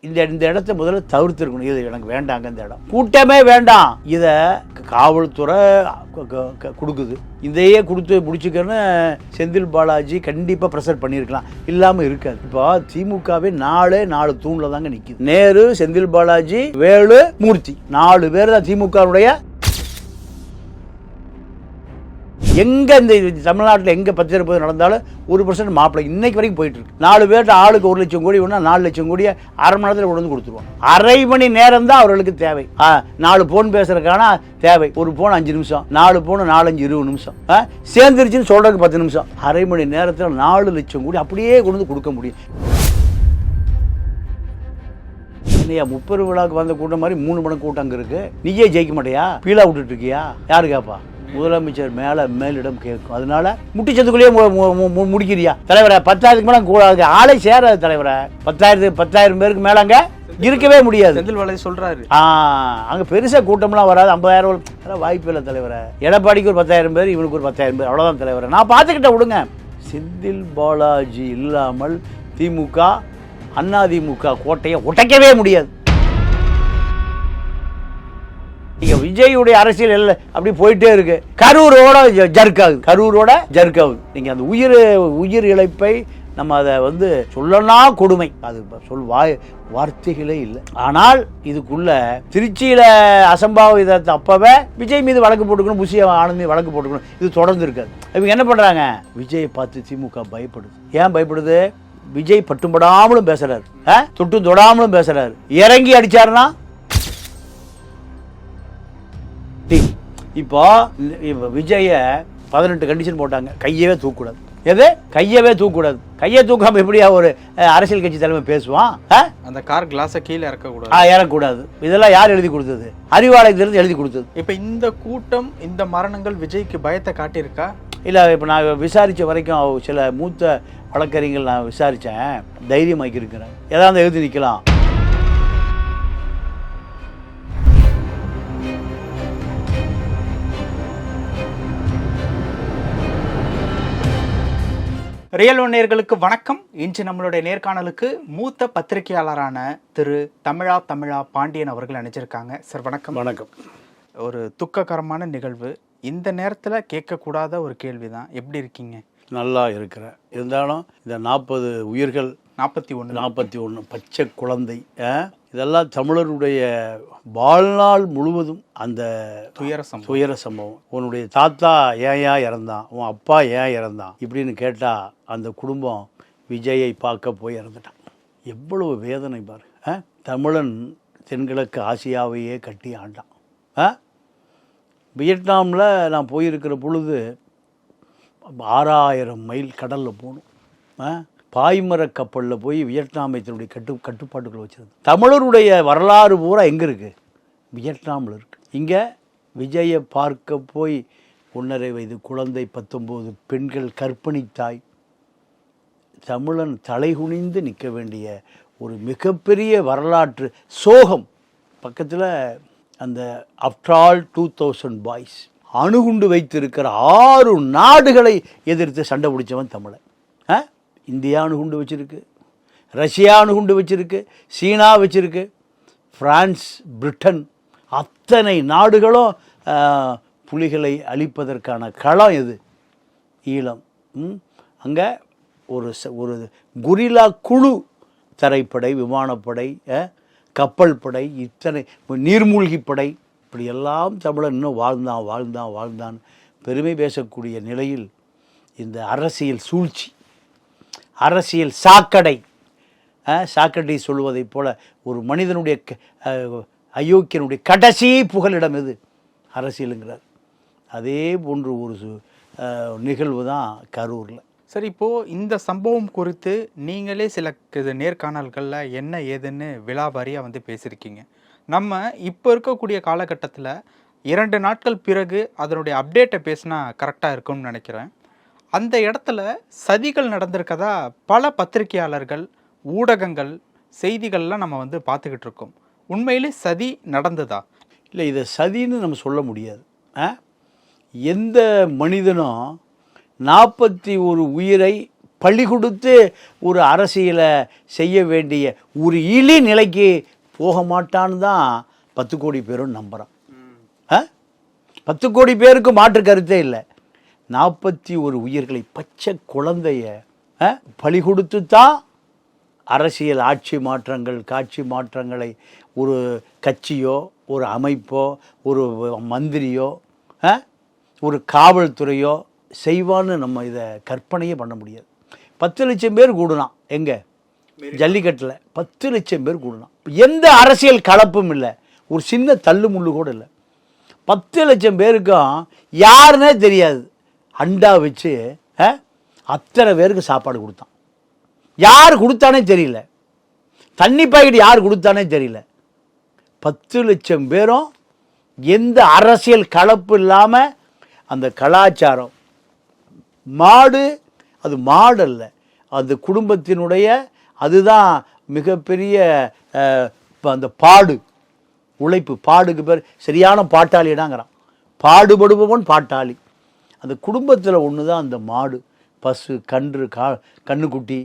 இந்த இந்த இடத்த முதல்ல தவிர்த்திருக்கணும். இது எனக்கு வேண்டாங்க இந்த இடம். கூட்டமே வேண்டாம். இதை காவல்துறை க- க- கொடுக்குது. இதையே கொடுத்து முடிச்சுக்கன்னு செந்தில் பாலாஜி கண்டிப்பாக ப்ரெஷர் பண்ணியிருக்கலாம். இல்லாமல் இருக்காது. இப்போ திமுகவே நாலே நாலு தூணில் தாங்க நிற்கிது நேரு செந்தில் பாலாஜி வேலு மூர்த்தி. நாலு பேர் தான் திமுகவுடைய எங்கே இந்த தமிழ்நாட்டில் எங்க பத்திரப்பது நடந்தாலும் ஒரு பர்சன்ட் மாப்பிள்ளை இன்னைக்கு வரைக்கும் போயிட்டு இருக்கு. நாலு பேர்ட்ட ஆளுக்கு ஒரு லட்சம் கோடி ஒன்றா நாலு லட்சம் கோடியை அரை மணி நேரத்தில் கொண்டு வந்து கொடுத்துருவாங்க அரை மணி நேரம் தான் அவர்களுக்கு தேவை. ஆ, நாலு போன் பேசுறதுக்கான தேவை. ஒரு போன் அஞ்சு நிமிஷம் நாலு போன் நாலஞ்சு இருபது நிமிஷம். ஆ, சேர்ந்துருச்சுன்னு சொல்றதுக்கு பத்து நிமிஷம். அரை மணி நேரத்தில் நாலு லட்சம் கோடி அப்படியே கொண்டு வந்து கொடுக்க முடியும். என்னையா முப்பது விழாவுக்கு வந்த கூட்டம் மாதிரி மூணு மணி கூட்டம் அங்கே இருக்கு. நீயே ஜெயிக்க மாட்டியா? பீலா விட்டுட்டு இருக்கியா? யாரு கேப்பா முதலமைச்சர் மேல மேலிடம் கேட்கும். அதனால முட்டிச்சதுக்குள்ளேயே முடிக்கிறியா? தலைவரை பத்தாயிரத்துக்கு மேல கூடாது ஆளே சேராது தலைவரை. பத்தாயிரத்து பத்தாயிரம் பேருக்கு மேல அங்க இருக்கவே முடியாது. செந்தில் பாலாஜி சொல்றாரு. ஆ அங்க பெருசா கூட்டம்லாம் வராது. ஐம்பதாயிரம். அதெல்லாம் வாய்ப்பு இல்லை தலைவரை. எடப்பாடிக்கு ஒரு பத்தாயிரம் பேர் இவனுக்கு ஒரு பத்தாயிரம் பேர். அவ்வளவுதான் தலைவரை. நான் பார்த்துக்கிட்ட விடுங்க. செந்தில் பாலாஜி இல்லாமல் திமுக அதிமுக கோட்டையை உடைக்கவே முடியாது. இங்க விஜயுடைய அரசியல் இல்லை. அப்படி போயிட்டே இருக்கு. கரூரோட ஜ- ஜர்க் ஆகுது கரூரோட ஜர்க் ஆகுது நீங்க அந்த உயிர் உயிர் இழப்பை நம்ம அதை வந்து சொல்லனா கொடுமை. அது சொல் வாய் வார்த்தைகளே இல்லை. ஆனால் இதுக்குள்ள திருச்சியில அசம்பாவிதத்தை அப்பவே விஜய் மீது வழக்கு போட்டுக்கணும் புஷி ஆனந்த் மீது வழக்கு போட்டுக்கணும். இது தொடர்ந்து இருக்காது. இவங்க என்ன பண்றாங்க? விஜயை பார்த்து திமுக பயப்படுது. ஏன் பயப்படுது? விஜய் பட்டும்படாமலும் பேசுறாரு. ஆ? தொட்டும் தொடாமலும் பேசுறாரு. இறங்கி அடிச்சாருன்னா டி. இப்போ விஜய பதினெட்டு கண்டிஷன் போட்டாங்க. கையவே தூக்கக்கூடாது. எது? கையவே தூக்கக்கூடாது. கையை தூக்காம எப்படியா ஒரு அரசியல் கட்சி தலைமை பேசுவான்? அந்த கார் கிளாஸை கீழே இறக்க கூடாது. ஆ, ஏறக்கூடாது இதெல்லாம் யார் எழுதி கொடுத்தது? அறிவாலயத்திலிருந்து எழுதி கொடுத்தது. இப்ப இந்த கூட்டம் இந்த மரணங்கள் விஜய்க்கு பயத்தை காட்டியிருக்கா? இல்லை இப்போ நான் விசாரித்த வரைக்கும் சில மூத்த வழக்கறிஞர்கள் நான் விசாரித்தேன் தைரியமாக்கி இருக்கிறேன் ஏதாவது எழுதி நிற்கலாம் ரியல் நேயர்களுக்கு வணக்கம். இன்று நம்மளுடைய நேர்காணலுக்கு மூத்த பத்திரிகையாளரான திரு தமிழா தமிழா பாண்டியன் அவர்கள் நினைச்சிருக்காங்க சார் வணக்கம். வணக்கம். ஒரு துக்ககரமான நிகழ்வு. இந்த நேரத்துல கேட்கக்கூடாத ஒரு கேள்விதான். எப்படி இருக்கீங்க? நல்லா இருக்கிறேன். இருந்தாலும் இந்த நாற்பது உயிர்கள் நாற்பத்தி ஒன்று நாற்பத்தி ஒன்று பச்சை குழந்தை? இதெல்லாம் தமிழருடைய வாழ்நாள் முழுவதும் அந்த துயர சம்பவம் துயர சம்பவம் உன்னுடைய தாத்தா ஏன் இறந்தான் உன் அப்பா ஏன் இறந்தான் இப்படின்னு கேட்டால் அந்த குடும்பம் விஜயை பார்க்க போய் இறந்துட்டான் எவ்வளவு வேதனை பாரு ஆ? தமிழன் தென்கிழக்கு ஆசியாவையே கட்டி ஆண்டான் ஆ? வியட்நாமில் நான் போயிருக்கிற பொழுது ஆறாயிரம் மைல் கடலில் போகணும் ஆ? பாய்மர கப்பலில் போய் வியட்நாமை தன்னுடைய கட்டு கட்டுப்பாட்டுக்குள்ள வச்சிருந்தது தமிழருடைய வரலாறு பூரா எங்கே இருக்குது வியட்நாமில் இருக்குது இங்கே விஜயை பார்க்க போய் ஒன்றரை வயது குழந்தை பத்தொம்போது பெண்கள் கர்ப்பிணி தாய் தமிழன் தலைகுனிந்து நிற்க வேண்டிய ஒரு மிகப்பெரிய வரலாற்று சோகம். பக்கத்தில் அந்த அப்டால் டூ தௌசண்ட் பாய்ஸ் அணுகுண்டு வைத்திருக்கிற ஆறு நாடுகளை எதிர்த்து சண்டை பிடிச்சவன் தமிழன். இந்தியா அணுகுண்டு வச்சுருக்கு ரஷ்யா அணுகுண்டு வச்சுருக்கு சீனா வச்சுருக்கு ஃப்ரான்ஸ் பிரிட்டன் அத்தனை நாடுகளும் புலிகளை அழிப்பதற்கான களம் எது? ஈழம். அங்கே ஒரு ச- ஒரு குரிலா குழு தரைப்படை விமானப்படை கப்பல் படை இத்தனை நீர்மூழ்கி படை இப்படி எல்லாம் தமிழன் இன்னும் வாழ்ந்தான் வாழ்ந்தான் வாழ்ந்தான். பெருமை பேசக்கூடிய நிலையில் இந்த அரசியல் சூழ்ச்சி அரசியல் சாக்கடை. சாக்கடை சொல்வதைப் போல ஒரு மனிதனுடைய க- அயோக்கியனுடைய கடைசி புகலிடம் எது? அரசியலுங்கிறார். அதே போன்று ஒரு சு- நிகழ்வு தான் கரூரில். சரி இப்போது இந்த சம்பவம் குறித்து நீங்களே சில இது நேர்காணல்களில் என்ன ஏதுன்னு விலாவாரியாக வந்து பேசியிருக்கீங்க நம்ம இப்போ இருக்கக்கூடிய காலகட்டத்தில் இரண்டு நாட்கள் பிறகு அதனுடைய அப்டேட்டை பேசினா கரெக்டாக இருக்கும்னு நினைக்கிறேன். அந்த இடத்துல சதிகள் நடந்திருக்கதா பல பத்திரிகையாளர்கள் ஊடகங்கள் செய்திகள்லாம் நம்ம வந்து பார்த்துக்கிட்டு இருக்கோம். உண்மையிலே சதி நடந்ததா? இல்லை இதை சதின்னு நம்ம சொல்ல முடியாது. ஆ? எந்த மனிதனும் நாற்பத்தி ஒரு உயிரை பழி கொடுத்து ஒரு அரசியலை செய்ய வேண்டிய ஒரு இழி நிலைக்கு போக மாட்டான்னு தான் பத்து கோடி பேரும் நம்புகிறான் ஆ? பத்து கோடி பேருக்கு மாற்று கருத்தே இல்லை. நாற்பத்தி ஒரு உயிர்களை பச்சை குழந்தைய பலி கொடுத்து தான் அரசியல் ஆட்சி மாற்றங்கள் காட்சி மாற்றங்களை ஒரு கட்சியோ ஒரு அமைப்போ ஒரு மந்திரியோ ஒரு காவல்துறையோ செய்வான்னு நம்ம இதை கற்பனையே பண்ண முடியாது. பத்து லட்சம் பேர் கூடலாம் எங்கே? ஜல்லிக்கட்டில். பத்து லட்சம் பேர் கூடலாம் எந்த அரசியல் கலப்பும் இல்லை. ஒரு சின்ன தள்ளு முள்ளு கூட இல்லை. பத்து லட்சம் பேருக்கும் யாருன்னே தெரியாது. அண்டா வச்சு அத்தனை பேருக்கு சாப்பாடு கொடுத்தான். யார் கொடுத்தானே தெரியல. தண்ணி பாக்கெட் யார் கொடுத்தானே தெரியல. பத்து லட்சம் பேரும் எந்த அரசியல் கலப்பு இல்லாமல் அந்த கலாச்சாரம். மாடு அது மாடு அல்ல. அந்த குடும்பத்தினுடைய அதுதான் மிகப்பெரிய அந்த பாடு. உழைப்பு. பாடுக்கு பேர் சரியான பாட்டாளிடாங்கிறான் பாடுபடுபவன் பாட்டாளி. அந்த குடும்பத்தில் ஒன்று தான் அந்த மாடு பசு கன்று கா கண்ணுக்குட்டி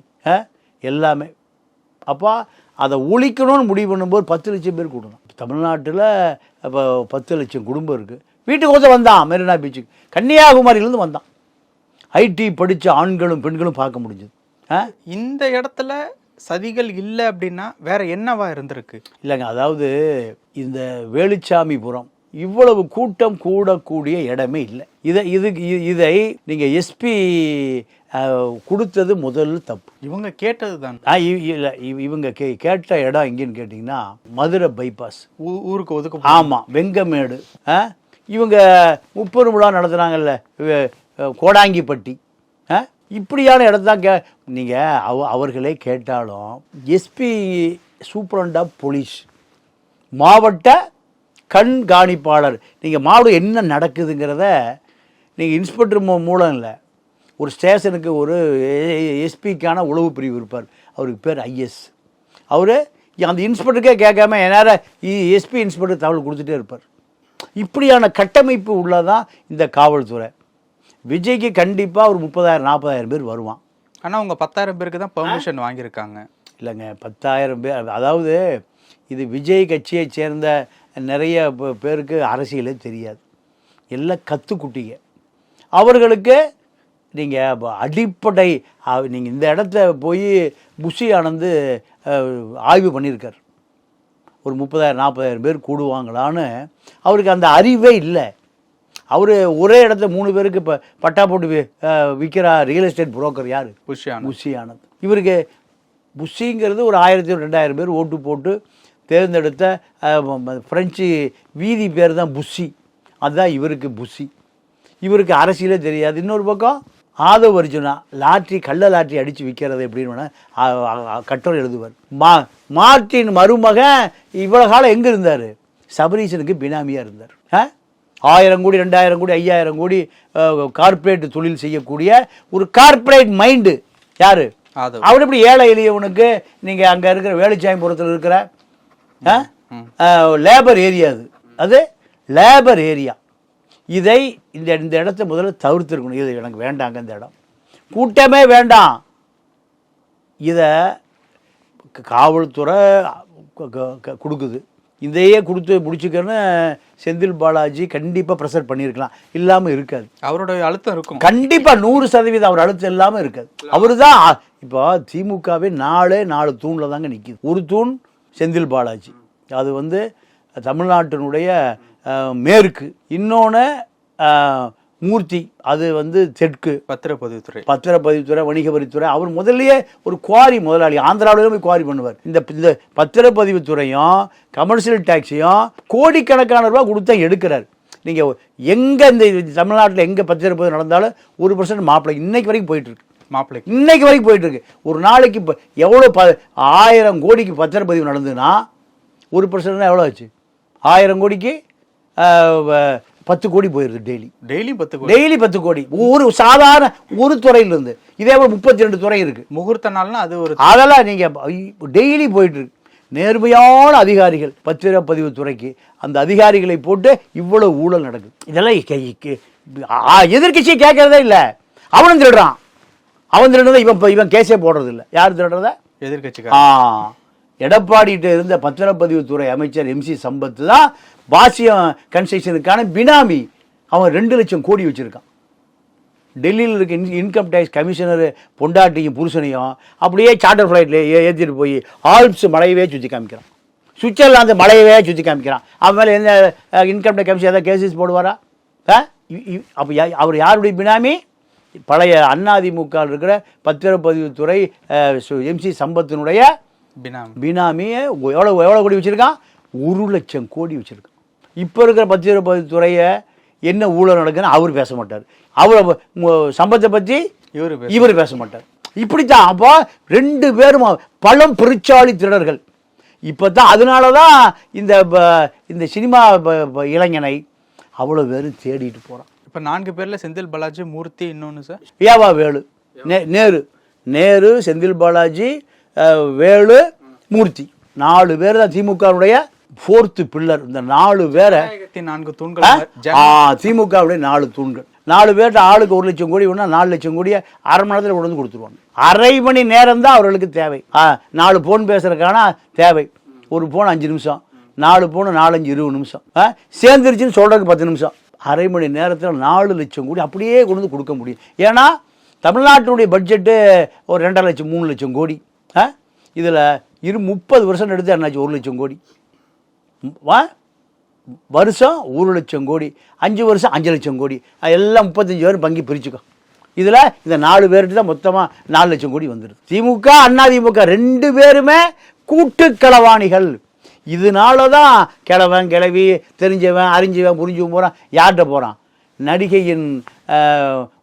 எல்லாமே. அப்போ அதை ஒழிக்கணும்னு முடிவு பண்ணும்போது பத்து லட்சம் பேர் கூடணும். தமிழ்நாட்டில் இப்போ பத்து லட்சம் குடும்பம் இருக்குது வீட்டுக்கு ஒருத்தன் வந்தான் மெரினா பீச்சுக்கு. கன்னியாகுமரியிலேருந்து வந்தான். ஐடி படித்த ஆண்களும் பெண்களும் பார்க்க முடிஞ்சது. இந்த இடத்துல சதிகள் இல்லை அப்படின்னா வேற என்னவா இருந்திருக்கு? இல்லைங்க அதாவது இந்த வேலுச்சாமிபுரம் இவ்வளவு கூட்டம் கூடக்கூடிய இடமே இல்லை. இதை இதுக்கு இ- இதை நீங்கள் எஸ்பி கொடுத்தது முதல் தப்பு. இவங்க கேட்டது தான். இல்ல இவங்க கே கேட்ட இடம் எங்கேன்னு கேட்டிங்கன்னா மதுரை பைபாஸ் ஊருக்கு ஒதுக்க ஆமாம் வெங்கமேடு. இவங்க முப்பது விழா நடத்துகிறாங்கல்ல கோடாங்கிப்பட்டி. ஆ இப்படியான இடத்தான் கே நீங்கள் அவ அவர்களே கேட்டாலும் எஸ்பி சூப்பரண்ட் ஆஃப் போலீஸ். மாவட்ட கண்காணிப்பாளர் நீங்கள் மாவட்டம் என்ன நடக்குதுங்கிறத நீங்கள் இன்ஸ்பெக்டர் மூ மூலம் இல்லை. ஒரு ஸ்டேஷனுக்கு ஒரு எஸ்பிக்கான உளவு பிரிவு இருப்பார். அவருக்கு பேர் ஐஎஸ் அவர் அந்த இன்ஸ்பெக்டருக்கே கேட்காம நேரம் எஸ்பி இன்ஸ்பெக்டர் தகவல் கொடுத்துட்டே இருப்பார். இப்படியான கட்டமைப்பு உள்ளதான் இந்த காவல்துறை. விஜய்க்கு கண்டிப்பாக ஒரு முப்பதாயிரம் நாற்பதாயிரம் பேர் வருவான். ஆனா அவங்க பத்தாயிரம் பேருக்கு தான் பெர்மிஷன் வாங்கியிருக்காங்க. இல்லைங்க பத்தாயிரம் பேர் அதாவது இது விஜய் கட்சியை சேர்ந்த நிறைய பேருக்கு அரசியலே தெரியாது. எல்லாம் கத்துக்குட்டிங்க. அவர்களுக்கு நீங்கள் அடிப்படை நீங்கள் இந்த இடத்த போய் புஷி ஆனந்து ஆய்வு பண்ணியிருக்கார் ஒரு முப்பதாயிரம் நாற்பதாயிரம் பேர் கூடுவாங்களான்னு அவருக்கு அந்த அறிவே இல்லை. அவர் ஒரே இடத்துல மூணு பேருக்கு இப்போ பட்டா போட்டு விற்கிற ரியல் எஸ்டேட் புரோக்கர் யார்? புஷ்யான் புஷி ஆனந்த் இவருக்கு புஷிங்கிறது ஒரு ஆயிரத்தி ரெண்டாயிரம் பேர் ஓட்டு போட்டு தேர்ந்தெடுத்த அஹ், ம- ம- பிரெஞ்சு வீதி பேர் தான் புஷி. அதுதான் இவருக்கு புஷி. இவருக்கு அரசியலே தெரியாது. இன்னொரு பக்கம் ஆதவ் அர்ஜுனா லாட்ரி கள்ள லாட்ரி அடித்து விற்கிறது எப்படின்னு கட்டுரை எழுதுவார். மா மார்ட்டின் மருமகன் இவ்வளோ காலம் எங்கே இருந்தார்? சபரீசனுக்கு பினாமியாக இருந்தார். ஆ ஆயிரம் கோடி ரெண்டாயிரம் கோடி ஐயாயிரம் கோடி கார்ப்பரேட் தொழில் செய்யக்கூடிய ஒரு கார்ப்பரேட் மைண்டு. யார். அவர் எப்படி ஏழை எளியவனுக்கு நீங்கள் அங்கே இருக்கிற வேலுச்சாயம்புரத்தில் இருக்கிற லேபர் ஏரியா அது. அது லேபர் ஏரியா இதை இந்த இந்த இடத்த முதல்ல தவிர்த்துருக்கணும். இது எனக்கு வேண்டாங்க இந்த இடம். கூட்டமே வேண்டாம். இதை காவல்துறை கொடுக்குது. இதையே கொடுத்து முடிச்சுக்கன்னு செந்தில் பாலாஜி கண்டிப்பாக ப்ரெஷர் பண்ணியிருக்கலாம். இல்லாமல் இருக்காது. அவரோட அழுத்தம் இருக்கும். கண்டிப்பாக நூறு சதவீதம் அவர் அழுத்தம் இல்லாமல் இருக்காது. அவர் தான் இப்போ திமுகவே நாலே நாலு தூணில் தாங்க நிற்கிது ஒரு தூண் செந்தில் பாலாஜி. அது வந்து தமிழ்நாட்டினுடைய மேற்கு. இன்னொன்று மூர்த்தி. அது வந்து தெற்கு. பத்திரப்பதிவுத்துறை. பத்திரப்பதிவுத்துறை வணிக வரித்துறை அவர் முதல்லயே ஒரு குவாரி முதலாளி. ஆந்திராவில போய் குவாரி பண்ணுவார். இந்த இந்த பத்திரப்பதிவுத்துறையும் கமர்ஷியல் டேக்ஸையும் கோடிக்கணக்கான ரூபா கொடுத்தா எடுக்கிறார். நீங்கள் எங்கே இந்த தமிழ்நாட்டில் எங்கே பத்திரப்பதிவு நடந்தாலும் ஒரு பர்சன்ட் மாப்பிள்ளை இன்னைக்கு வரைக்கும் போயிட்டு மாப்பிள்ளைக்கு. இன்னைக்கு வரைக்கும் போயிட்டு இருக்கு. ஒரு நாளைக்கு இப்போ எவ்வளோ ப ஆயிரம் கோடிக்கு பத்திரப்பதிவு நடந்ததுன்னா ஒரு பர்சன்ட்னா எவ்வளோ ஆச்சு? ஆயிரம் கோடிக்கு பத்து கோடி போயிடுது டெய்லி. டெய்லியும் பத்து கோடி. டெய்லி பத்து கோடி. ஒரு சாதாரண ஒரு துறையிலிருந்து இதே போல் முப்பத்தி ரெண்டு துறை இருக்கு. முகூர்த்த நாள்னா அது ஒரு அதெல்லாம் நீங்க டெய்லி போயிட்டு இருக்கு. நேர்மையான அதிகாரிகள் பத்திரப்பதிவு துறைக்கு அந்த அதிகாரிகளை போட்டு இவ்வளவு ஊழல் நடக்குது. இதெல்லாம் எதிர்க்கட்சி கேட்கறதே இல்லை. அவனும் திருடுறான். அவன் திருடுறதை இவன் இப்ப இவன் கேஸே போடுறது இல்லை யார் திருடுறத? எதிர்கட்சிக்கார ஆ. எடப்பாடிகிட்ட இருந்த பத்திரப்பதிவுத்துறை அமைச்சர் எம்சி சம்பத் தான் பாசியம் கன்ஸ்ட்ரக்ஷனுக்கான பினாமி அவன் ரெண்டு லட்சம் கோடி வச்சிருக்கான். டெல்லியில் இருக்க இன் இன்கம் டேக்ஸ் கமிஷனர் பொண்டாட்டியும் புருஷனையும் அப்படியே சார்ட்டர் ஃப்ளைட்டில் ஏற்றிட்டு போய் ஆல்ப்ஸ் மலையவே சுற்றி காமிக்கிறான். சுவிட்சர்லாந்து மலையவே சுற்றி காமிக்கிறான். அவன் மேலே எந்த இன்கம் டேக்ஸ் கமிஷன் ஏதாவது கேசஸ் போடுவாரா? அப்போ அவர் யாருடைய பினாமி? பழைய அதிமுக இருக்கிற பத்திரப்பதிவுத்துறை எம்சி சம்பத்தினுடைய பினாமி. பினாமியை எவ்வளோ எவ்வளோ கோடி வச்சுருக்கான்? ஒரு லட்சம் கோடி வச்சுருக்கான். இப்போ இருக்கிற பத்திரப்பதிவுத்துறையை என்ன ஊழல் நடக்குன்னு அவர் பேச மாட்டார். அவரை சம்பத்தை பற்றி இவரு இவர் பேச மாட்டார். இப்படித்தான் அப்போ ரெண்டு பேரும் பழம் பெருச்சாளி திருடர்கள். இப்போ தான் அதனால தான் இந்த இந்த சினிமா இளைஞனை அவ்வளோ பேரும் தேடிட்டு போகிறான் இப்ப நான்கு பேர்ல செந்தில் பாலாஜி மூர்த்தி இன்னொன்னு சார் ஏவா வேலு. நே நேரு. நேரு செந்தில் பாலாஜி வேலு மூர்த்தி. நாலு பேர் தான் திமுகவுடைய ஃபோர்த்து பில்லர் இந்த நாலு பேரை நான்கு தூண்கள் ஆ திமுகவுடைய நாலு தூண்கள். நாலு பேர்ட்ட ஆளுக்கு ஒரு லட்சம் கோடி வேணா நாலு லட்சம் கோடியை அரை மணி நேரத்தில் கொண்டு வந்து கொடுத்துருவாங்க. அரை மணி நேரம் தான் அவர்களுக்கு தேவை. ஆ நாலு ஃபோன் பேசுறதுக்கான தேவை. ஒரு ஃபோன் அஞ்சு நிமிஷம். நாலு ஃபோனு நாலஞ்சு இருபது நிமிஷம். ஆ சேர்ந்துருச்சுன்னு சொல்கிறதுக்கு பத்து நிமிஷம். அரை மணி நேரத்தில் நாலு லட்சம் கோடி அப்படியே கொண்டு வந்து கொடுக்க முடியும். ஏன்னா தமிழ்நாட்டினுடைய பட்ஜெட்டு ஒரு ரெண்டரை லட்சம் மூணு லட்சம் கோடி. ஆ? இதில் இரு முப்பது வருஷம் எடுத்து என்னாச்சு? ஒரு லட்சம் கோடி. வா? வருஷம் ஒரு லட்சம் கோடி. அஞ்சு வருஷம் அஞ்சு லட்சம் கோடி. அது எல்லாம் முப்பத்தஞ்சு பேரும் பங்கி பிரிச்சுக்கோ. இதில் இந்த நாலு பேர்கிட்ட தான் மொத்தமாக நாலு லட்சம் கோடி வந்துடுது திமுக அண்ணா திமுக ரெண்டு பேருமே கூட்டுக்களவாணிகள் இதனால தான் கிழவன் கிழவி தெரிஞ்சவன் அறிஞ்சவன் புரிஞ்சவன் போகிறான் யார்கிட்ட போகிறான் நடிகையின்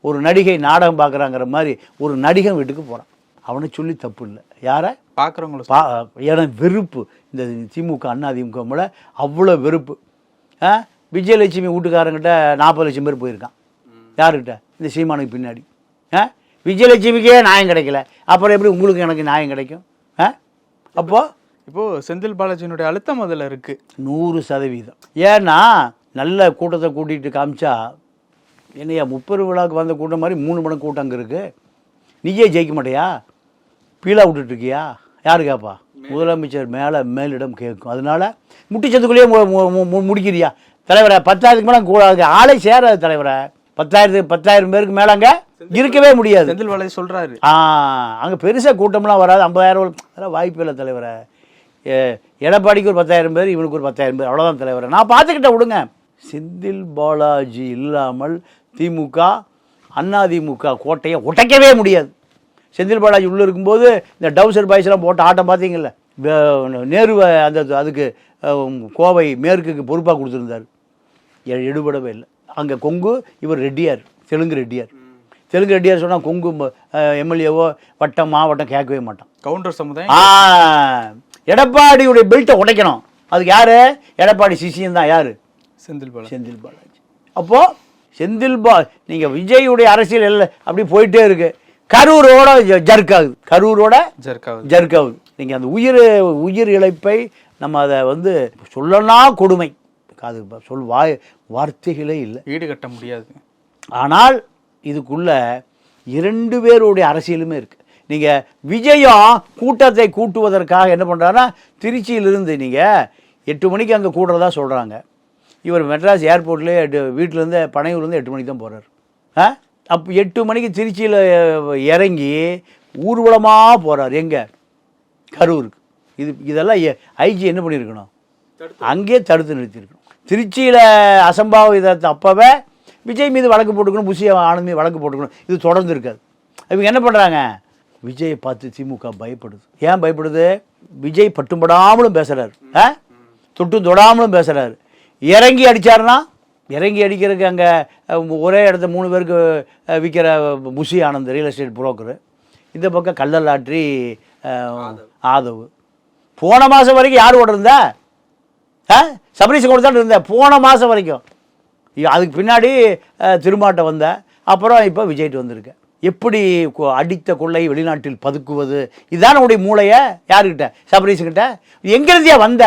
ஒரு நடிகை நாடகம் பார்க்குறாங்கிற மாதிரி ஒரு நடிகன் வீட்டுக்கு போகிறான் அவனை சொல்லி தப்பு இல்லை. யாரை? பாக்குறவங்கள பா எனக்கு வெறுப்பு. இந்த திமுக அண்ணா திமுக மேலே அவ்வளோ வெறுப்பு. விஜயலட்சுமி வீட்டுக்காரங்கிட்ட நாற்பது லட்சம் பேர் போயிருக்கான். யாருக்கிட்ட இந்த சீமானுக்கு பின்னாடி. ஆ? விஜயலட்சுமிக்கே நியாயம் கிடைக்கல. அப்புறம் எப்படி உங்களுக்கு எனக்கு நியாயம் கிடைக்கும்? ஆ? அப்போது இப்போ செந்தில் பாலாஜியினுடைய அழுத்தம் அதுல இருக்கு. நூறு சதவீதம். ஏன்னா நல்ல கூட்டத்தை கூட்டிகிட்டு காமிச்சா என்னையா முப்பது விழாவுக்கு வந்த கூட்டம் மாதிரி மூணு மடங்கு கூட்டம் அங்கே இருக்குது நீயே ஜெயிக்க மாட்டியா? பீலா விட்டுட்டு இருக்கியா? யாரு கேப்பா? முதலமைச்சர் மேலே மேலிடம் கேட்கும் அதனால முட்டிச்சத்துக்குள்ளேயே முடிக்கிறியா? தலைவரை பத்தாயிரத்துக்கு மேலே கூடாது ஆளே சேராது தலைவரை. பத்தாயிரத்துக்கு பத்தாயிரம் பேருக்கு மேலே அங்கே இருக்கவே முடியாது. செந்தில் பாலாஜி சொல்றாரு. ஆ அங்கே பெருசாக கூட்டம்லாம் வராது. ஐம்பதாயிரம் அதெல்லாம் வாய்ப்பு இல்லை தலைவரை. எடப்பாடிக்கு ஒரு பத்தாயிரம் பேர் இவனுக்கு ஒரு பத்தாயிரம் பேர் அவ்வளோதான் தலைவரை. நான் பார்த்துக்கிட்ட விடுங்க. செந்தில் பாலாஜி இல்லாமல் திமுக அதிமுக கோட்டையை உடைக்கவே முடியாது. செந்தில் பாலாஜி உள்ளே இருக்கும்போது இந்த டவுசர் பாய்ஸ்லாம் போட்டு ஆட்டம் பார்த்தீங்கல்ல? நேருவை அந்த அதுக்கு கோவை மேற்குக்கு பொறுப்பாக கொடுத்துருந்தார். எடுபடவே இல்லை. அங்கே கொங்கு இவர் ரெட்டியார் தெலுங்கு ரெட்டியார். தெலுங்கு ரெட்டியார் சொன்னால் கொங்கு எம்எல்ஏவோ வட்டம் மாவட்டம் கேட்கவே மாட்டான். கவுண்டர் சமுதாயம்? எடப்பாடியுடைய பெல்ட்டை உடைக்கணும். அதுக்கு யாரு? எடப்பாடி சிசியம் தான் யாரு? செந்தில் பாலாஜி. செந்தில் பாலாஜி. அப்போ செந்தில் பா நீங்க விஜயுடைய அரசியல் எல்லாம் அப்படி போயிட்டே இருக்கு. கரூரோட ஜர்க் ஆகுது கரூரோட ஜர்காவது ஜர்க் ஆகுது நீங்க அந்த உயிர் உயிர் இழப்பை நம்ம அதை வந்து சொல்லனா கொடுமை. அது சொல் வாய் வார்த்தைகளே இல்லை. ஈடுகட்ட முடியாது. ஆனால் இதுக்குள்ள இரண்டு பேருடைய அரசியலுமே இருக்கு. நீங்க விஜயம் கூட்டத்தை கூட்டுவதற்காக என்ன பண்றாருன்னா திருச்சியிலிருந்து நீங்க எட்டு மணிக்கு அங்கே கூடுறதா சொல்றாங்க. இவர் மெட்ராஸ் ஏர்போர்ட்லேயே எட்டு வீட்டிலேருந்து பனையூர்லேருந்து எட்டு மணிக்கு தான் போறாரு. ஆ? அப்போ எட்டு மணிக்கு திருச்சியில் இறங்கி ஊர்வலமாக போறார். எங்க? கரூருக்கு. இது இதெல்லாம் ஐஜி என்ன பண்ணியிருக்கணும் அங்கேயே தடுத்து நிறுத்தியிருக்கணும் திருச்சியில் அசம்பாவிதத்தை அப்போவே விஜய் மீது வழக்கு போட்டுக்கணும் புஷி ஆனந்த் மீது வழக்கு போட்டுக்கணும். இது தொடர்ந்து இருக்காது. இவங்க என்ன பண்ணுறாங்க விஜயை பார்த்து திமுக பயப்படுது. ஏன் பயப்படுது? விஜய் பட்டும்படாமலும் பேசுகிறார் ஆ? தொட்டும் தொடாமலும் பேசுகிறாரு இறங்கி அடிச்சாருன்னா? இறங்கி அடிக்கிறதுக்கு அங்கே ஒரே இடத்த மூணு பேருக்கு விற்கிற முசி ஆனந்த் ரியல் எஸ்டேட் புரோக்கரு இந்த பக்கம் கல்லல் ஆற்றி ஆதவு. போன மாதம் வரைக்கும் யார் ஓட இருந்தா? ஆ? சபரீஷ் கூட தான் இருந்தேன் போன மாதம் வரைக்கும். அதுக்கு பின்னாடி அஹ், திருமாட்ட வந்தேன் அப்புறம் இப்போ விஜய்ட்டு வந்திருக்கேன் எப்படி அடித்த கொள்ளை வெளிநாட்டில் பதுக்குவது? இதுதான் உடைய மூளையை யாருக்கிட்ட? சபரீஷுக்கிட்ட எங்கிருந்தியா வந்த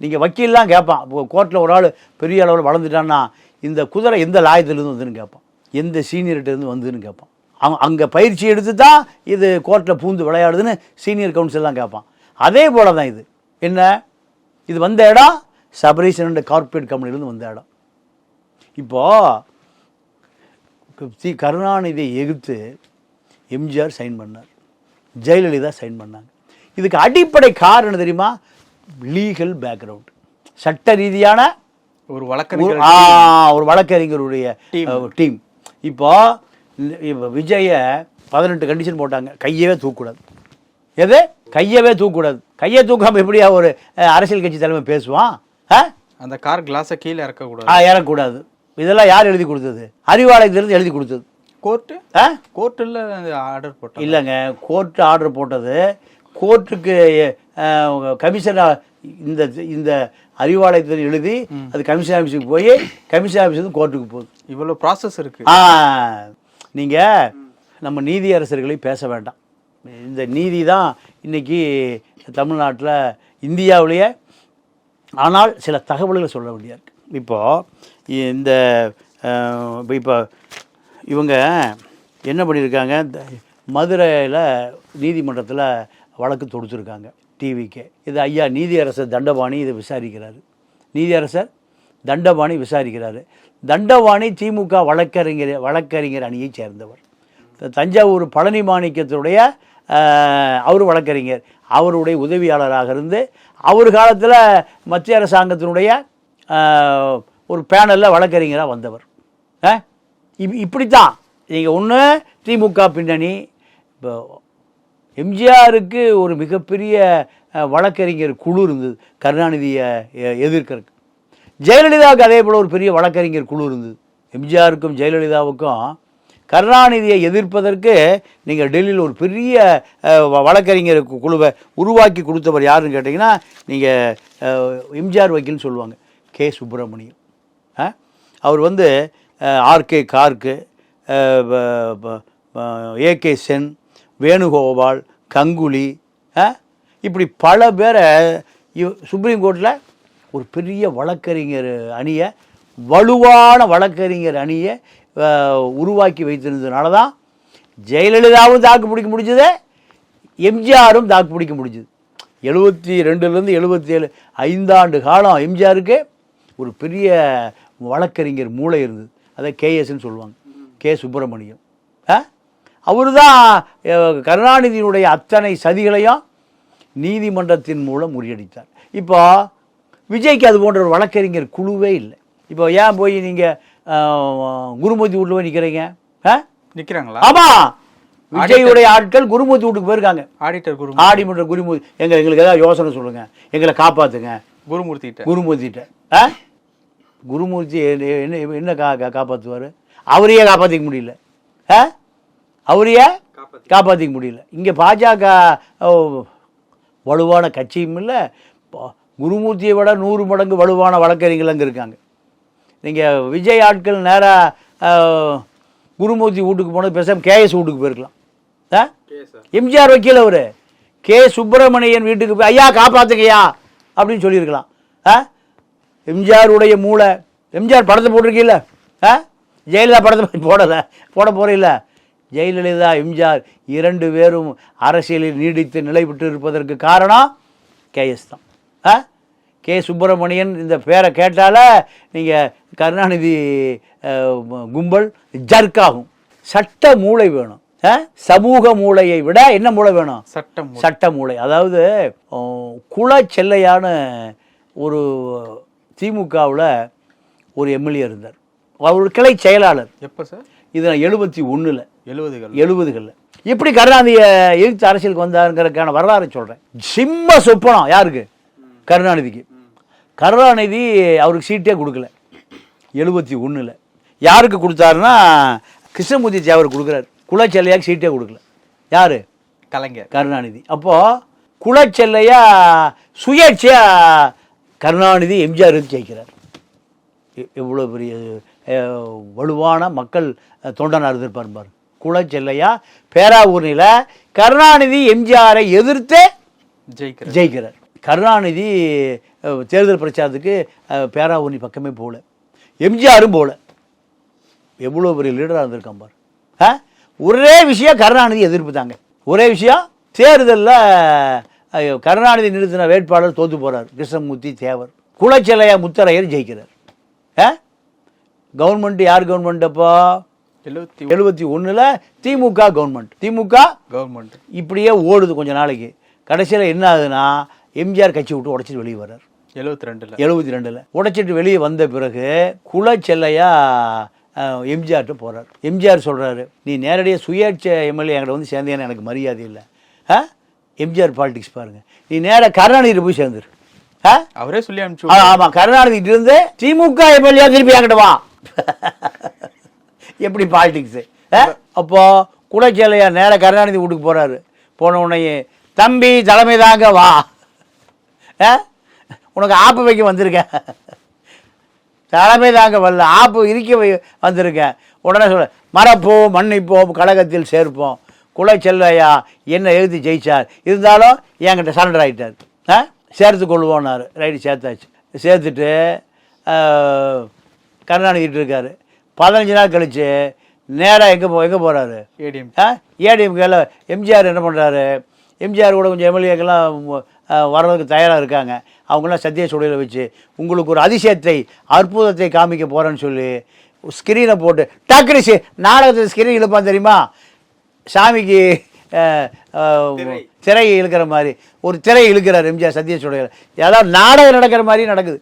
நீங்கள் வக்கீல்லாம் கேட்பான் கோர்ட்டில் ஒரு ஆள் பெரிய அளவில் வளர்ந்துட்டான்னா இந்த குதிரை எந்த லாயத்திலேருந்து வந்துன்னு கேட்பான் எந்த சீனியர்கிட்டேருந்து வந்ததுன்னு கேட்பான் அவன் அங்கே பயிற்சி எடுத்து தான் இது கோர்ட்டில் பூந்து விளையாடுதுன்னு சீனியர் கவுன்சில்லாம் கேட்பான் அதே போல தான் இது. என்ன? இது வந்த இடம் சபரீசன் கார்ப்பரேட் கம்பெனிலேருந்து வந்த இடம். இப்போது சி கருணாநிதியை எதிர்த்து எம்ஜிஆர் சைன் பண்ணார். ஜெயலலிதா சைன் பண்ணாங்க. இதுக்கு அடிப்படை காரணம் தெரியுமா? Legal background. சட்ட ரீதியான ஒரு வழக்கறிஞர் ஒரு வழக்கறிஞருடைய டீம். இப்போ விஜய பதினெட்டு கண்டிஷன் போட்டாங்க. கையவே தூக்கக்கூடாது. எது? கையவே தூக்கக்கூடாது. கையை தூக்காம எப்படியா ஒரு அரசியல் கட்சி தலைமை பேசுவான்? ஆ? அந்த கார் கிளாஸை கீழே இறக்கக்கூடாது. ஆ ஏறக்கூடாது இதெல்லாம் யார் எழுதி கொடுத்தது? அறிவாலயத்திலிருந்து எழுதி கொடுத்தது. கோர்ட்டு? ஆ? கோர்ட்டில் ஆர்டர் போட்டாங்க இல்லைங்க கோர்ட்டு ஆர்டர் போட்டது. கோர்ட்டுக்கு கமிஷனர் இந்த இந்த அறிவாலயத்தில் எழுதி அது கமிஷன் ஆஃபீஸுக்கு போய் கமிஷன் ஆஃபீஸுக்கு கோர்ட்டுக்கு போகுது. இவ்வளோ ப்ராசஸ் இருக்கு. ஆ நீங்கள் நம்ம நீதியரசர்களை பேச வேண்டாம். இந்த நீதி தான் இன்னைக்கு தமிழ்நாட்டில் இந்தியாவிலேயே ஆனால் சில தகவல்களை சொல்ல வேண்டியா இப்போது இந்த இப்போ இப்போ இவங்க என்ன பண்ணியிருக்காங்க மதுரையில் நீதிமன்றத்தில் வழக்கு தொடுத்துருக்காங்க டிவிக்கு இது ஐயா நீதியரசர் தண்டபாணி இதை விசாரிக்கிறாரு. நீதியரசர் தண்டபாணி விசாரிக்கிறாரு. தண்டபாணி திமுக வழக்கறிஞர் வழக்கறிஞர் அணியைச் சேர்ந்தவர். தஞ்சாவூர் பழனி மாணிக்கத்துடைய அவர் வழக்கறிஞர். அவருடைய உதவியாளராக இருந்து அவர் காலத்தில் மத்திய அரசாங்கத்தினுடைய ஒரு பேனலில் வழக்கறிஞராக வந்தவர். அஹ், இப் இப்படித்தான். நீங்கள் ஒன்று திமுக பின்னணி இப்போ எம்ஜிஆருக்கு ஒரு மிகப்பெரிய வழக்கறிஞர் குழு இருந்தது கருணாநிதியை எ- ஜெயலலிதாவுக்கு அதே போல் ஒரு பெரிய வழக்கறிஞர் குழு இருந்தது. எம்ஜிஆருக்கும் ஜெயலலிதாவுக்கும் கருணாநிதியை எதிர்ப்பதற்கு நீங்கள் டெல்லியில் ஒரு பெரிய வ- வழக்கறிஞர் குழுவை உருவாக்கி கொடுத்தவர் யாருன்னு கேட்டிங்கன்னா நீங்கள் எம்ஜிஆர் வக்கீல்னு சொல்லுவாங்க. கே. சுப்பிரமணியம் அவர் வந்து ஆர்கே கார்க்கு ஏகே சென் வேணுகோபால் கங்குலி இப்படி பல பேரை சுப்ரீம் கோர்ட்டில் ஒரு பெரிய வழக்கறிஞர் அணியை வலுவான வழக்கறிஞர் அணியை உருவாக்கி வைத்திருந்ததுனால தான் ஜெயலலிதாவும் தாக்கு பிடிக்க முடிஞ்சது எம்ஜிஆரும் தாக்கு பிடிக்க முடிஞ்சது. எழுபத்தி ரெண்டுலேருந்து எழுபத்தி ஏழு ஐந்தாண்டு காலம் எம்ஜிஆருக்கு ஒரு பெரிய வழக்கறிஞர் மூளை இருந்தது. அதை கேஎஸ்ன்னு சொல்லுவாங்க. கே சுப்பிரமணியம். அவர் தான் கருணாநிதியினுடைய அத்தனை சதிகளையும் நீதிமன்றத்தின் மூலம் முறியடித்தார். இப்போ விஜய்க்கு அது போன்ற ஒரு வழக்கறிஞர் குழுவே இல்லை. இப்போ ஏன் போய் நீங்கள் குருமூர்த்தி வீட்டில் போய் நிற்கிறீங்க ஆ? நிக்கிறாங்களா? ஆமாம் விஜயுடைய ஆட்கள் குருமூர்த்தி வீட்டுக்கு போயிருக்காங்க. ஆடிட்டர் குரு ஆடிமன்ற குருமூர்த்தி. எங்க எங்களுக்கு ஏதாவது யோசனை சொல்லுங்க. எங்களை காப்பாத்துங்க. குருமூர்த்திட்ட ஆ? குருமூர்த்தி என்ன- என்ன கா கா- காப்பாத்துவாரு? அவரையே காப்பாற்றிக்க முடியல. ஆ? அவரையே காப்பாற்றிக்க முடியல. இங்கே பாஜக வலுவான கட்சியும் இல்லை. குருமூர்த்தியை விட நூறு மடங்கு வலுவான வழக்கறிஞர்கள் அங்கே இருக்காங்க. நீங்கள் விஜய் ஆட்கள் நேராக குருமூர்த்தி வீட்டுக்கு போனது பேசாமல் கேஎஸ் வீட்டுக்கு போயிருக்கலாம். ஆ? எம்ஜிஆர் வக்கீல் அவர். கே சுப்பிரமணியன் வீட்டுக்கு போய் ஐயா காப்பாத்துங்கய்யா அப்படின்னு சொல்லியிருக்கலாம். ஆ? எம்ஜிஆருடைய மூளை. எம்ஜிஆர் படத்தை போட்டிருக்கீல்ல? ஆ? ஜெயலலிதா படத்தை போடலை போட போகிறீல்ல ஜெயலலிதா எம்ஜிஆர் இரண்டு பேரும் அரசியலில் நீடித்து நிலை பெற்று இருப்பதற்கு காரணம் கேஎஸ் தான். ஆ? கே சுப்பிரமணியன் இந்த பேரை கேட்டால நீங்கள் கருணாநிதி கும்பல் ஜர்க்காகும். சட்ட மூளை வேணும்? சமூக மூளையை விட என்ன மூளை வேணும்? சட்டம் சட்ட மூளை. அதாவது குல செல்லையான ஒரு திமுகவில் ஒரு எம்எல்ஏ இருந்தார். அவர் ஒரு கிளை செயலாளர். எப்போ சார்? இது எழுபத்தி ஒன்றில் எழுபதுகள் எழுபதுகளில். எப்படி கருணாநிதியை எதிர்த்து அரசியலுக்கு வந்தாருங்கிறதுக்கான வரலாறு சொல்கிறேன் சிம்ம சொப்பனம் யாருக்கு? கருணாநிதிக்கு. கருணாநிதி அவருக்கு சீட்டே கொடுக்கல. எழுபத்தி ஒன்றில் யாருக்கு கொடுத்தாருன்னா கிருஷ்ணமூர்த்தி தேவர் கொடுக்குறாரு. குலச்செல்லையாக்கு சீட்டே கொடுக்கல. யார்? கலைஞர். கருணாநிதி. அப்போது குலச்செல்லையா சுயேட்சையா கருணாநிதி எம்ஜிஆர் எடுத்து ஜெயிக்கிறார்? எவ்வளோ பெரிய வலுவான மக்கள் தொண்டனாக இருந்திருப்பார் பாரு. குலச்செல்லையா பேராவூர்னியில் கருணாநிதி எம்ஜிஆரை எதிர்த்து ஜெயிக்கிற ஜெயிக்கிறார். கருணாநிதி தேர்தல் பிரச்சாரத்துக்கு பேராவூர்னி பக்கமே போகல. எம்ஜிஆரும் போகல. எவ்வளோ பெரிய லீடராக இருந்திருக்கான் பார். ஆ? ஒரே விஷயம் கருணாநிதி எதிர்ப்பு தாங்க. ஒரே விஷயம் தேர்தலில் கருணாநிதி நிறுத்தின வேட்பாளர் தோத்து போகிறார் கிருஷ்ணமூர்த்தி தேவர். குலச்செல்லையா முத்தரையர் ஜெயிக்கிறார். ஆ? கவர்மெண்ட் யார் கவர்மெண்ட் அப்போ? எழுபத்தி எழுபத்தி ஒன்றில் திமுக கவர்மெண்ட் திமுக கவர்மெண்ட் இப்படியே ஓடுது கொஞ்ச நாளைக்கு. கடைசியில் என்ன ஆகுதுன்னா எம்ஜிஆர் கட்சி விட்டு உடச்சிட்டு வெளியே வர்றார். எழுபத்தி ரெண்டுல எழுபத்தி ரெண்டில் உடைச்சிட்டு வெளியே வந்த பிறகு குலச்செல்லையா எம்ஜிஆர்கிட்ட போகிறார் எம்ஜிஆர் சொல்கிறாரு நீ நேரடியாக சுயேட்சை எம்எல்ஏ என்கிட்ட வந்து சேர்ந்தேன்னு எனக்கு மரியாதை இல்லை. ஆ? எம்ஜிஆர் பாலிடிக்ஸ் பாருங்க. நீ நேராக கருணாநிதி போய் சேர்ந்துரு. ஆ? அவரே சொல்லி அனுப்பிச்சு ஆமா கருணாநிதிட்டு இருந்து திமுக எம்எல்ஏ திருப்பி என்கிட்ட வா. எப்படி பாலிடிக்ஸ் அப்போ குலச்சேலையா நேரா கருணாநிதி வீட்டுக்கு போறாரு. போன உடனே தம்பி தலைமை தாங்க வா? உனக்கு ஆப்பு வைக்க வந்திருக்கேன் தலைமை தாங்க வரல ஆப்பு இருக்க வந்திருக்கேன் உடனே சொல்ல மறப்போம் மன்னிப்போம் கழகத்தில் சேர்ப்போம். குலச்செல்லையா என்ன எழுதி ஜெயிச்சார்? இருந்தாலும் என்கிட்ட சரண்டர் ஆகிட்டார் ஆ? சேர்த்து கொள்வோன்னாரு. ரைட்டு சேர்த்தாச்சு. சேர்த்துட்டு கருணாநிதிட்டு இருக்காரு. பதினஞ்சு நாள் கழிச்சு நேராக எங்கே போ எங்கே போகிறாரு ஏடிஎம் ஆ? ஏடிஎம்கேல எம்ஜிஆர் என்ன பண்ணுறாரு எம்ஜிஆர் கூட கொஞ்சம் எம்எல்ஏக்கெல்லாம் வர்றதுக்கு தயாராக இருக்காங்க. அவங்களாம் சத்திய சுடையில் வச்சு உங்களுக்கு ஒரு அதிசயத்தை அற்புதத்தை காமிக்க போகிறேன்னு சொல்லி ஸ்க்ரீனை போட்டு டக்குனு சி நாடகத்தில் ஸ்க்ரீன் இழுப்பான் தெரியுமா? சாமிக்கு திரை. இழுக்கிற மாதிரி ஒரு திரை இழுக்கிறார் எம்ஜிஆர் சத்திய சுடையில் ஏதாவது நாடகம் நடக்கிற மாதிரி நடக்குது.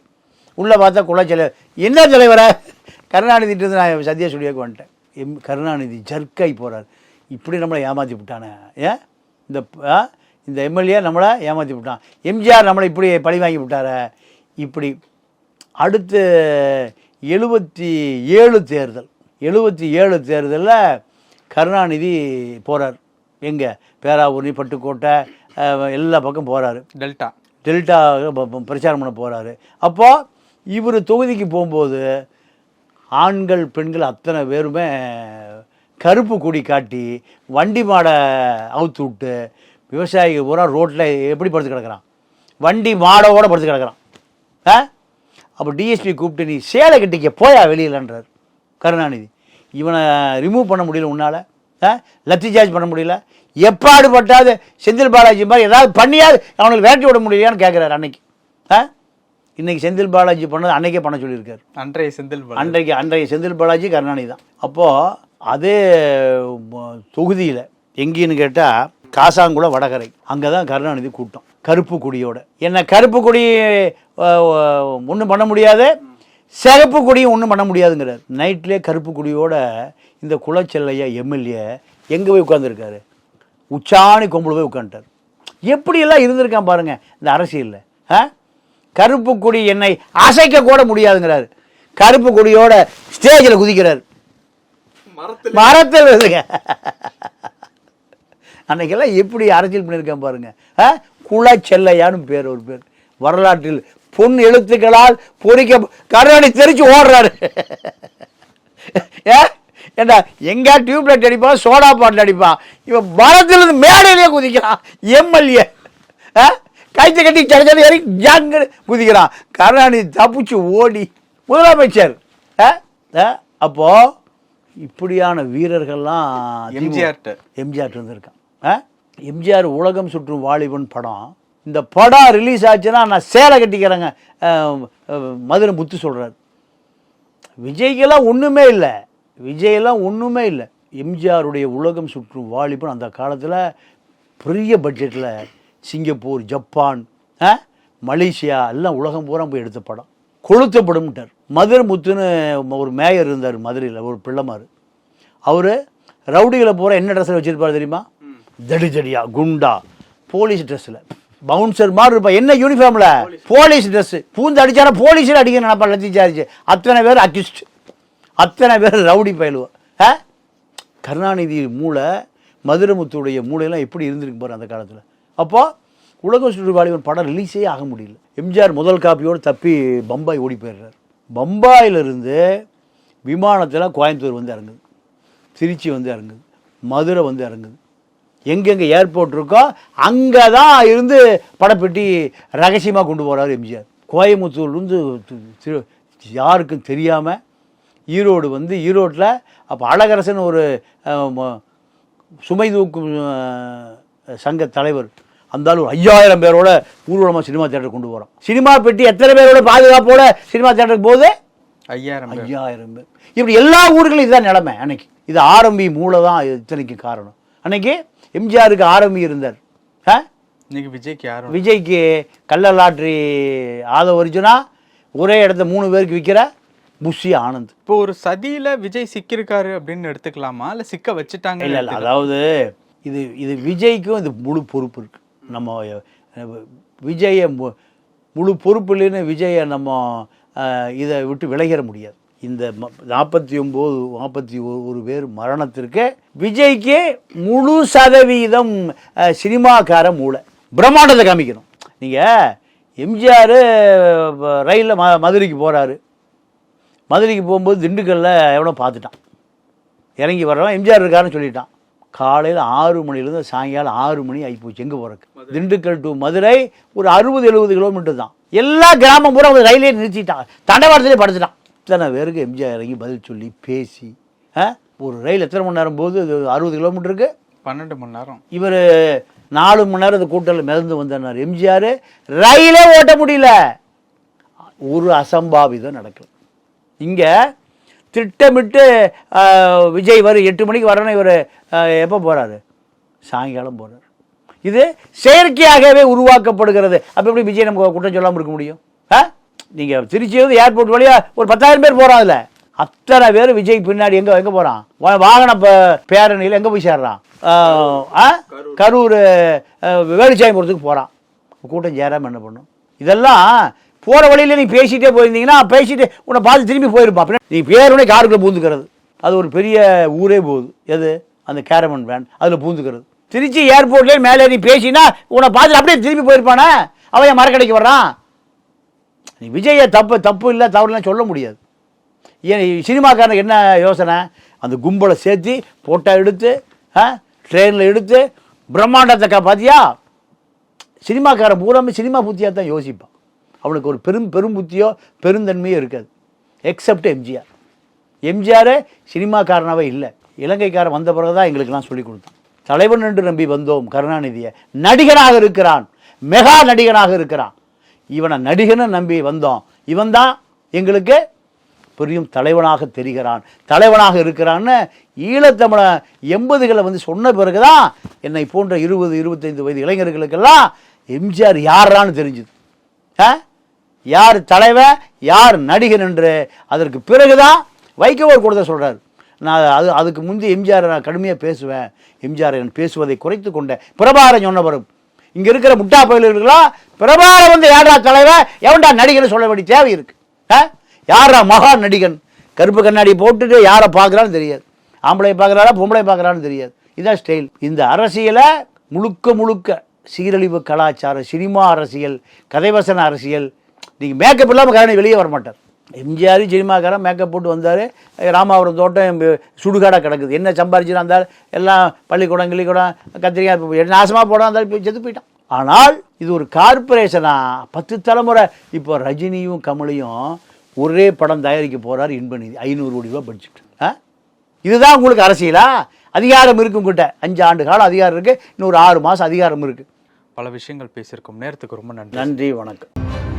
உள்ளே பார்த்தா குளச்சல. என்ன தலைவரை? கருணாநிதிட்டு நான் சத்யா ஸ்டுடியோக்கு வந்துட்டேன். எம் கருணாநிதி ஜர்க்காய் போகிறார் இப்படி நம்மளை ஏமாற்றி விட்டானே. ஏன் இந்த? இந்த எம்எல்ஏ நம்மளை ஏமாற்றி விட்டான். எம்ஜிஆர் நம்மளை இப்படி பழி வாங்கி விட்டாரே. இப்படி அடுத்து எழுபத்தி ஏழு தேர்தல். எழுபத்தி ஏழு தேர்தலில் கருணாநிதி போகிறார் எங்கே? பேராவூர்னி பட்டுக்கோட்டை எல்லா பக்கம் போகிறாரு டெல்டா. டெல்டா பிரச்சாரம் பண்ண போகிறாரு அப்போது இவர் தொகுதிக்கு போகும்போது ஆண்கள் பெண்கள் அத்தனை பேருமே கருப்பு கொடி காட்டி வண்டி மாடை அவுத்து விட்டு விவசாயிகள் பூரா ரோட்டில் எப்படி படுத்து கிடக்குறான்? வண்டி மாடோட படுத்து கிடக்குறான். ஆ? அப்போ டிஎஸ்பி கூப்பிட்டு நீ சேலை கட்டிக்க போயா வெளியிலன்றார் கருணாநிதி. இவனை ரிமூவ் பண்ண முடியல உன்னால். ஆ? லத்தி சார்ஜ் பண்ண முடியல. எப்பாடு பட்டாது செந்தில் பாலாஜி மாதிரி ஏதாவது பண்ணியாவது அவனுக்கு வேட்டி விட முடியலையான்னு கேட்குறாரு அன்னைக்கு. ஆ? இன்னைக்கு செந்தில் பாலாஜி பண்ணது அன்னைக்கே பண்ண சொல்லியிருக்காரு. அன்றைய செந்தில். அன்றைக்கு அன்றைய செந்தில் பாலாஜி கருணாநிதி தான். அப்போது அதே தொகுதியில் எங்கேன்னு கேட்டால் காசாங்குள வடகரை. அங்கே தான் கருணாநிதி கூட்டம். கருப்பு கொடியோட. என்ன கருப்பு கொடி ஒன்றும் பண்ண முடியாது? சிகப்பு கொடியும் ஒன்றும் பண்ண முடியாதுங்கிறார். நைட்லேயே கருப்பு கொடியோட இந்த குலச்செல்லையா எம்எல்ஏ எங்கே போய் உட்காந்துருக்காரு உச்சாணி கொம்பில் போய் உட்காந்துட்டார் எப்படியெல்லாம் இருந்திருக்கான் பாருங்க இந்த அரசியலில். ஆ? கருப்பு கொடி என்னை அசைக்க கூட முடியாதுங்கிறாரு. கருப்பு கொடியோட ஸ்டேஜில் குதிக்கிறார். மரத்தில். இருந்துங்க. அன்னைக்கெல்லாம் எப்படி அரசியல் பண்ணியிருக்கேன் பாருங்க. ஆ? குலச்செல்லையான்னு பேர் ஒரு பேர். வரலாற்றில் பொன் எழுத்துக்களால் பொறிக்க கருணாடி தெரிச்சு ஓடுறாரு. ஏ? ஏண்டா எங்க டியூப்லைட் அடிப்பான் சோடா பாட்டில் அடிப்பான். இவன் மரத்திலிருந்து மேடையிலேயே குதிக்கிறான் எம்எல்ஏ. கைத்து கட்டி ஏறி ஜாங்கு குதிக்கிறான். கருணாநிதி தப்பிச்சு ஓடி முதலமைச்சர். ஆ? ஆ? அப்போ இப்படியான வீரர்கள்லாம் எம்ஜிஆர்ட்ட. எம்ஜிஆர் இருந்திருக்கான் ஆ? எம்ஜிஆர் உலகம் சுற்றும் வாலிபன் படம். இந்த படம் ரிலீஸ் ஆச்சுன்னா நான் சேலை கட்டிக்கிறேங்க. மதுரை முத்து சொல்கிறார் விஜய்க்கெல்லாம் ஒன்றுமே இல்லை. விஜயெல்லாம் ஒன்றுமே இல்லை. எம்ஜிஆருடைய உலகம் சுற்றும் வாலிபன் அந்த காலத்தில் பெரிய பட்ஜெட்டில் சிங்கப்பூர் ஜப்பான்? மலேசியா எல்லாம் உலகம் பூரா போய் எடுத்த படம். கொளுத்த படம்ட்டார் மதுரை முத்துன்னு ஒரு மேயர் இருந்தார் மதுரையில் ஒரு பிள்ளைமார். அவர் ரவுடிகளை பூரா என்ன ட்ரெஸ்ஸில் வச்சுருப்பார் தெரியுமா? தடி தடியா குண்டா போலீஸ் ட்ரெஸ்ஸில் பவுன்சர் மாதிரி இருப்பா. என்ன யூனிஃபார்மில் போலீஸ் ட்ரெஸ்ஸு பூந்து அடிச்சானா போலீஸில் அடிக்க நினைப்பா லத்தி சார்ஜ் அத்தனை பேர் அக்யூஸ்ட் அத்தனை பேர் ரவுடி பயிலுவோம் ஆ? கருணாநிதி மூளை மதுரமுத்துடைய மூளையெல்லாம் எப்படி இருந்திருக்கு பாரு அந்த காலத்தில். அப்போ உலகம் சுற்று வாலிபன் படம் ரிலீஸே ஆக முடியல. எம்ஜிஆர் முதல் காப்பியோடு தப்பி பம்பாய் ஓடி போயிடுறாரு. பம்பாயிலிருந்து விமானத்தில் கோயம்புத்தூர் வந்து இறங்குது. திருச்சி வந்து இறங்குது. மதுரை வந்து இறங்குது. எங்கெங்கே ஏர்போர்ட் இருக்கோ அங்கே தான் இருந்து படப்பெட்டி ரகசியமாக கொண்டு போகிறாரு எம்ஜிஆர். கோயம்புத்தூர்லேருந்து திரு- யாருக்கும் தெரியாமல் ஈரோடு வந்து ஈரோட்டில் அப்போ அழகரசன் ஒரு சுமை தூக்கும் சங்க தலைவர். அந்த ஆளு ஒரு ஐயாயிரம் பேரோட ஊர்வலமாக சினிமா தேட்டர் கொண்டு போகிறோம் சினிமா பெட்டி எத்தனை பேரோட பாதுகாப்போட சினிமா தேட்டருக்கு போகுது? ஐயாயிரம் ஐயாயிரம் பேர். இப்படி எல்லா ஊர்களும் இதுதான் நிலைமை அன்னைக்கு. இது ஆரம்பி மூளை தான் இது இத்தனைக்கு காரணம். அன்னைக்கு எம்ஜிஆருக்கு ஆரம்பி இருந்தார் ஆ? இன்னைக்கு விஜய்க்கு யாரும் விஜய்க்கு கள்ள லாட்ரி ஆதவ அர்ஜுனா ஒரே இடத்த மூணு பேருக்கு விற்கிற புஷி ஆனந்த். இப்போ ஒரு சதியில விஜய் சிக்கியிருக்காரு அப்படின்னு எடுத்துக்கலாமா? இல்ல சிக்க வச்சுட்டாங்க இல்லை இல்லை அதாவது இது இது விஜய்க்கும் இது முழு பொறுப்பு இருக்கு. நம்ம விஜயை மு- முழு பொறுப்பு இல்லைன்னு விஜயை நம்ம இதை விட்டு விலகிற முடியாது. இந்த நாற்பத்தி ஒம்பது நாற்பத்தி ஒரு பேர் மரணத்திற்கு விஜய்க்கு முழு சதவீதம் சினிமாக்கார மூளை. பிரம்மாண்டத்தை காமிக்கணும். நீங்கள் எம்ஜிஆர் ரயிலில் ம மதுரைக்கு போகிறாரு மதுரைக்கு போகும்போது திண்டுக்கல்ல எவனோ பார்த்துட்டான். இறங்கி வர்றவன் எம்ஜிஆர் இருக்காருன்னு சொல்லிட்டான். காலையில் ஆறு மணிலேருந்து சாயங்காலம் ஆறு மணி ஆகிப்போச்சு எங்கே போகிறக்கு திண்டுக்கல் டு மதுரை ஒரு அறுபது எழுபது கிலோமீட்டர் தான். எல்லா கிராமம் பூரா ரயிலே நிறுத்திட்டான். தண்டவாளத்திலே படுத்துட்டான். இத்தனை பேருக்கு எம்ஜிஆர் இறங்கி பதில் சொல்லி பேசி ஆ? ஒரு ரயில் எத்தனை மணி நேரம் போகுது? இது அறுபது கிலோமீட்டருக்கு? பன்னெண்டு மணி நேரம். இவர் நாலு மணி நேரம் கூட்டத்தில் மிதந்து வந்தார் எம்ஜிஆர் ரயிலே ஓட்ட முடியல. ஒரு அசம்பாவிதம் நடக்கல. இங்கே திட்டமிட்டு விஜய் வரும் எட்டு மணிக்கு வரணும் இவர் எப்போ போகிறாரு சாயங்காலம் போகிறார் இது செயற்கையாகவே உருவாக்கப்படுகிறது. அப்போ எப்படி விஜய் நமக்கு குற்றம் சொல்லாமல் இருக்க முடியும்? ஆ? நீங்கள் திருச்சி வந்து ஏர்போர்ட் வழியாக ஒரு பத்தாயிரம் பேர் அதில். அத்தனை பேர் விஜய் பின்னாடி எங்கே எங்கே போகிறான் வாகன பேரணியில் எங்கே போய் சேர்றான்? கரூர். ஆஹ், வேலுச்சாமிபுரத்துக்கு போகிறான் கூட்டம் சேராமல் என்ன பண்ணும்? இதெல்லாம் போகிற வழியில் நீ பேசிட்டே போயிருந்தீங்கன்னா பேசிட்டு உன்னை பார்த்து திரும்பி போயிருப்பான் நீ பேருனே காருக்குள்ளே பூந்துக்கிறது. அது ஒரு பெரிய ஊரே போகுது. எது? அந்த கேரமன் வேன் அதில் பூந்துக்கிறது. திருச்சி ஏர்போர்ட்லேயே மேலே நீ பேசினா உன்னை பார்த்து அப்படியே திரும்பி போயிருப்பானே? அவன் என் மரக்கடைக்கு வர்றான்? விஜயை தப்பு தப்பு இல்லை தவறுலாம் சொல்ல முடியாது. ஏன் சினிமாக்காரனுக்கு என்ன யோசனை? அந்த கும்பலை சேர்த்து போட்டோ எடுத்து ட்ரெயினில் எடுத்து பிரம்மாண்டத்தை கா பார்த்தியா சினிமாக்காரன் பூராமே சினிமா புத்தியாக தான் யோசிப்பான். அவனுக்கு ஒரு பெரும் பெரும் புத்தியோ பெருந்தன்மையோ இருக்காது. எக்ஸப்ட் எம்ஜிஆர் எம்ஜிஆர் சினிமாக்காரனாவே இல்லை. இலங்கைக்காரன் வந்த பிறகு தான் எங்களுக்கெல்லாம் சொல்லிக் கொடுத்தான். தலைவன் என்று நம்பி வந்தோம் கருணாநிதியை. நடிகனாக இருக்கிறான். மெகா நடிகனாக இருக்கிறான். இவனை நடிகனை நம்பி வந்தோம். இவன் தான் எங்களுக்கு பெரியும் தலைவனாக தெரிகிறான். தலைவனாக இருக்கிறான்னு ஈழத்தமிழ எண்பதுகளை வந்து சொன்ன பிறகுதான் என்னை போன்ற இருபது இருபத்தைந்து வயது இளைஞர்களுக்கெல்லாம் எம்ஜிஆர் யாரான்னு தெரிஞ்சுது. ஆ? யார் தலைவன் யார் நடிகன் என்று அதற்கு பிறகுதான் வைகோவர் கூட சொல்கிறார் நான் அது அதுக்கு முந்தி எம்ஜிஆர் நான் கடுமையாக பேசுவேன். எம்ஜிஆர் என் பேசுவதை குறைத்து கொண்ட பிரபாரம் சொன்னவரும் இங்கே இருக்கிற முட்டா பயிலர்களா பிரபாரம் வந்து யாரா தலைவன் எவன்டா நடிகன் சொல்ல வேண்டிய தேவை இருக்கு. ஆ? யாரா மகா நடிகன்? கருப்பு கண்ணாடி போட்டுட்டு யாரை பார்க்குறான்னு தெரியாது. ஆம்பளை பார்க்குறாரா பொம்பளை பார்க்குறான்னு தெரியாது. இதான் ஸ்டைல் இந்த அரசியலை முழுக்க முழுக்க சீரழிவு கலாச்சாரம் சினிமா அரசியல் கதைவசன அரசியல் நீங்கள் மேக்கப் இல்லாமல் கரணி வெளியே வர மாட்டார் எம்ஜிஆர் சினிமாக்காரன் மேக்கப் போட்டு வந்தார். ராமாபுரம் தோட்டம் சுடுகாடாக கிடக்குது. என்ன சம்பாரிச்சு இருந்தால் எல்லாம் பள்ளிக்கூடம் கிள்ளிக்கூடம் கத்திரிக்காய் நாசமாக போட இருந்தாலும் போய் செத்து போயிட்டான். ஆனால் இது ஒரு கார்பரேஷனா பத்து தலைமுறை. இப்போ ரஜினியும் கமலையும் ஒரே படம் தயாரிக்க போகிறார் இன்பநிதி. ஐநூறு கோடி ரூபா பட்ஜெட் இதுதான் உங்களுக்கு அரசியலா? அதிகாரம் இருக்கு உங்ககிட்ட. அஞ்சு ஆண்டு காலம் அதிகாரம் இருக்குது இன்னொரு ஆறு மாதம் அதிகாரம் இருக்குது பல விஷயங்கள் பேசியிருக்கோம். நேரத்துக்கு ரொம்ப நன்றி. நன்றி வணக்கம்.